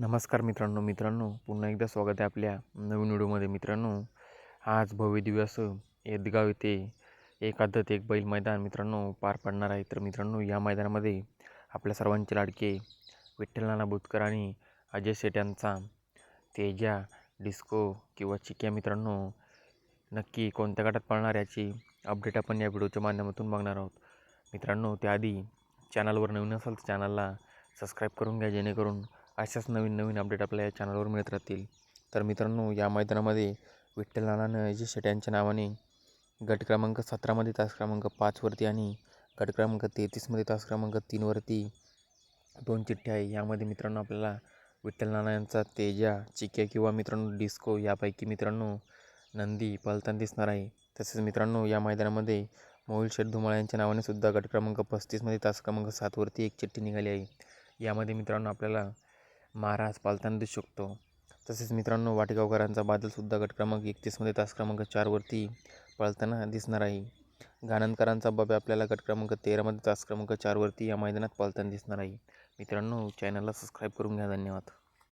नमस्कार मित्रांनो मित्रांनो पुन्हा एकदा स्वागत आहे आपल्या नवीन व्हिडिओमध्ये. मित्रांनो आज भव्य दिवस असं येदगाव येथे एक आदत एक बैल मैदान मित्रांनो पार पडणार आहे. तर मित्रांनो या मैदानामध्ये आपल्या सर्वांचे लाडके विठ्ठल नाना बुतकर आणि अजय शेट यांचा तेजा डिस्को किंवा चिक्या मित्रांनो नक्की कोणत्या गटात पळणार याची अपडेट आपण या व्हिडिओच्या माध्यमातून बघणार आहोत. मित्रांनो त्याआधी चॅनलवर नवीन असाल तर चॅनलला सबस्क्राईब करून घ्या जेणेकरून अशाच नवीन नवीन अपडेट आपल्या या चॅनलवर मिळत राहतील. तर मित्रांनो या मैदानामध्ये विठ्ठल नानानं अजय शेट यांच्या नावाने गट क्रमांक सतरामध्ये तास क्रमांक पाचवरती आणि गट क्रमांक तेहतीसमध्ये तास क्रमांक तीनवरती दोन चिठ्ठ्या आहे. यामध्ये मित्रांनो आपल्याला विठ्ठल नाना यांचा तेजा चिक्या किंवा मित्रांनो डिस्को यापैकी मित्रांनो नंदी पलतान दिसणार आहे. तसेच मित्रांनो या मैदानामध्ये मोहिल शेठ धुमाळ यांच्या नावाने सुद्धा गट क्रमांक पस्तीसमध्ये तास क्रमांक सातवरती एक चिठ्ठी निघाली आहे. यामध्ये मित्रांनो आपल्याला महाराज पालताना दिसू शकतो. तसेच मित्रांनो वाटेगावकरांचा बादलसुद्धा गट क्रमांक एकतीसमध्ये तास क्रमांक चारवरती पळताना दिसणार आहे. गाणंदकरांचा बाबे आपल्याला गट क्रमांक तेरामध्ये तास क्रमांक चारवरती या मैदानात पळताना दिसणार आहे. मित्रांनो चॅनलला सबस्क्राईब करून घ्या. धन्यवाद.